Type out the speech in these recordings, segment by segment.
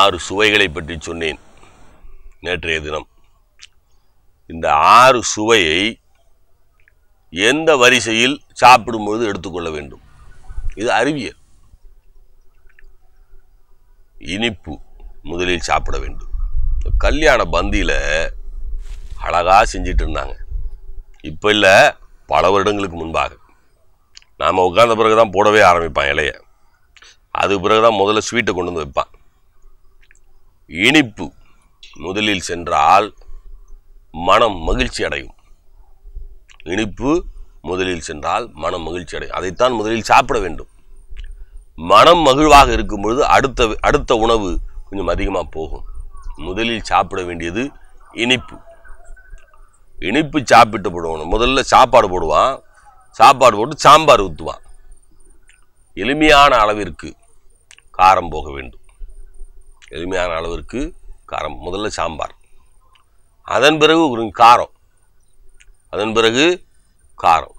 ஆறு சுவைகளை பற்றி சொன்னேன் நேற்றைய தினம். இந்த ஆறு சுவையை எந்த வரிசையில் சாப்பிடும்பொழுது எடுத்துக்கொள்ள வேண்டும்? இது அறிவியல். இனிப்பு முதலில் சாப்பிட வேண்டும். கல்யாண பந்தியில் அழகா செஞ்சிட்டு இருந்தாங்க. இப்போ இல்லை பல வருடங்களுக்கு முன்பாக. நாம் உட்கார்ந்த பிறகு தான் போடவே ஆரம்பிப்பான் இலைய. அதுக்கு பிறகு தான் முதல்ல ஸ்வீட்டை கொண்டு வந்து வைப்பான். இனிப்பு முதலில் சென்றால் மனம் மகிழ்ச்சி அடையும். இனிப்பு முதலில் சென்றால் மனம் மகிழ்ச்சி அடையும். அதைத்தான் முதலில் சாப்பிட வேண்டும். மனம் மகிழ்வாக இருக்கும் பொழுது அடுத்த அடுத்த உணவு கொஞ்சம் அதிகமாக போகும். முதலில் சாப்பிட வேண்டியது இனிப்பு. இனிப்பு சாப்பிட்டு போடுவான். முதல்ல சாப்பாடு போடுவான். சாப்பாடு போட்டு சாம்பார் ஊற்றுவான் எளிமையான அளவிற்கு காரம் போக வேண்டும். எளிமையான அளவிற்கு காரம். முதல்ல சாம்பார். அதன் பிறகு ஒரு காரம். அதன் பிறகு காரம்.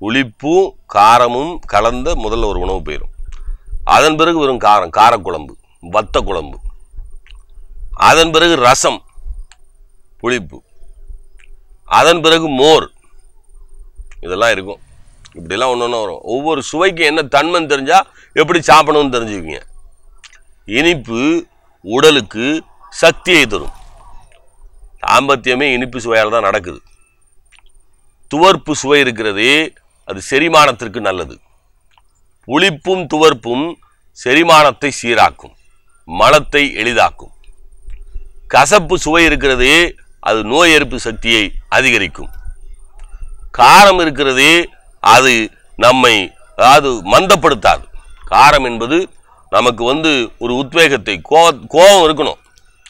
புளிப்பும் காரமும் கலந்த முதல்ல ஒரு உணவு போயிடும் அதன் பிறகு வெறும் காரம். காரக்குழம்பு வத்த குழம்பு. அதன் பிறகு ரசம் புளிப்பு. அதன் பிறகு மோர். இதெல்லாம் இருக்கும். இப்படிலாம் ஒன்று ஒன்று வரும். ஒவ்வொரு சுவைக்கு என்ன தன்மைன்னு தெரிஞ்சால் எப்படி சாப்பிடணும்னு தெரிஞ்சுக்குவீங்க. இனிப்பு உடலுக்கு சக்தியை தரும். தாம்பத்தியமே இனிப்பு சுவையால் தான் நடக்குது. துவர்ப்பு சுவை இருக்கிறது அது செரிமானத்திற்கு நல்லது. புளிப்பும் துவர்ப்பும் செரிமானத்தை சீராக்கும் மலத்தை எளிதாக்கும். கசப்பு சுவை இருக்கிறது அது நோய் எதிர்ப்பு சக்தியை அதிகரிக்கும். காரம் இருக்கிறது அது நம்மை அதாவது மந்தப்படுத்தாது. காரம் என்பது நமக்கு வந்து ஒரு உத்வேகத்தை கோ கோபம் இருக்கணும்.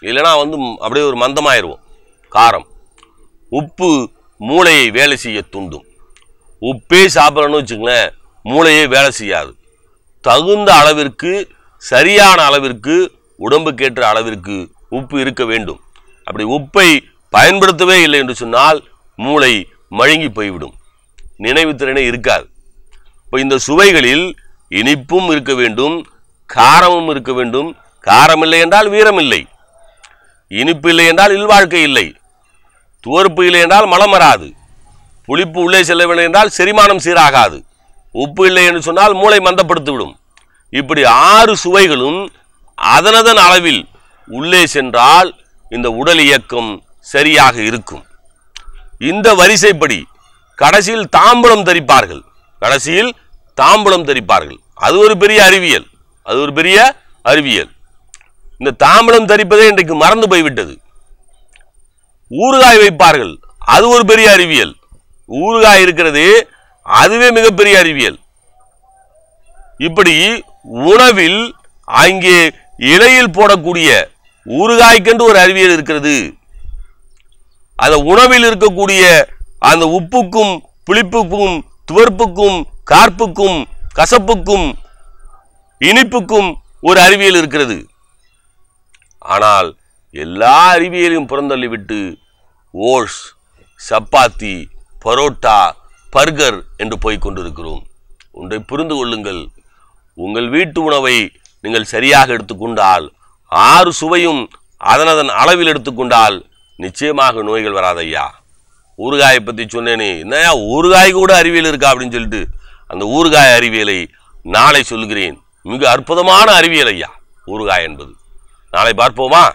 இல்லைன்னா வந்து அப்படியே ஒரு மந்தமாயிருவோம். காரம். உப்பு மூளையை வேலை செய்ய தூண்டும். உப்பே சாப்பிட்றோன்னு வச்சுங்களேன் மூளையே வேலை செய்யாது. தகுந்த அளவிற்கு சரியான அளவிற்கு உடம்புக்கேற்ற அளவிற்கு உப்பு இருக்க வேண்டும். அப்படி உப்பை பயன்படுத்தவே இல்லை என்று சொன்னால் மூளை மழுங்கி போய்விடும். நினைவுத்திறனே இருக்காது. இப்போ இந்த சுவைகளில் இனிப்பும் இருக்க வேண்டும் காரமும் இருக்க வேண்டும். காரம் இல்லை என்றால் வீரம் இல்லை. இனிப்பு இல்லை என்றால் இல்வாழ்க்கை இல்லை. துவர்ப்பு இல்லை என்றால் மலம் வராது. புளிப்பு உள்ளே செல்லவில்லை என்றால் செரிமானம் சீராகாது. உப்பு இல்லை என்று சொன்னால் மூளை மந்தப்படுத்திவிடும். இப்படி ஆறு சுவைகளும் அதனதன் அளவில் உள்ளே சென்றால் இந்த உடல் இயக்கம் சரியாக இருக்கும். இந்த வரிசைப்படி கடைசியில் தாம்பூலம் தரிப்பார்கள். கடைசியில் தாம்பூலம் தரிப்பார்கள். அது ஒரு பெரிய அறிவியல். அது ஒரு பெரிய அறிவியல். இந்த தாமிரம் தரிப்பதே இன்றைக்கு மறந்து போய்விட்டது. ஊறுகாய் வைப்பார்கள் அது ஒரு பெரிய அறிவியல். ஊறுகாய் இருக்கிறது அதுவே மிகப்பெரிய அறிவியல். இப்படி உணவில் அங்கே இலையில் போடக்கூடிய ஊறுகாய்க்கென்று ஒரு அறிவியல் இருக்கிறது. அந்த உணவில் இருக்கக்கூடிய அந்த உப்புக்கும் புளிப்புக்கும் துவர்ப்புக்கும் கார்ப்புக்கும் கசப்புக்கும் இனிப்புக்கும் ஒரு அறிவியல் இருக்கிறது. ஆனால் எல்லா அறிவியலையும் புறந்தள்ளிவிட்டு ஓஸ் சப்பாத்தி பரோட்டா பர்கர் என்று போய் கொண்டிருக்கிறோம். ஒன்றை புரிந்து கொள்ளுங்கள். உங்கள் வீட்டு உணவை நீங்கள் சரியாக எடுத்துக்கொண்டால் ஆறு சுவையும் அதனதன் அளவில் எடுத்துக்கொண்டால் நிச்சயமாக நோய்கள் வராதையா? ஊறுகாயை பற்றி சொன்னேனே. என்னையா ஊறுகாய் கூட அறிவியல் இருக்கா அப்படின்னு சொல்லிட்டு அந்த ஊறுகாய் அறிவியலை நாளை சொல்கிறேன் மிக அற்புதமான அறிவியல் ஐயா. ஊறுகாய் என்பது. நாளை பார்ப்போமா?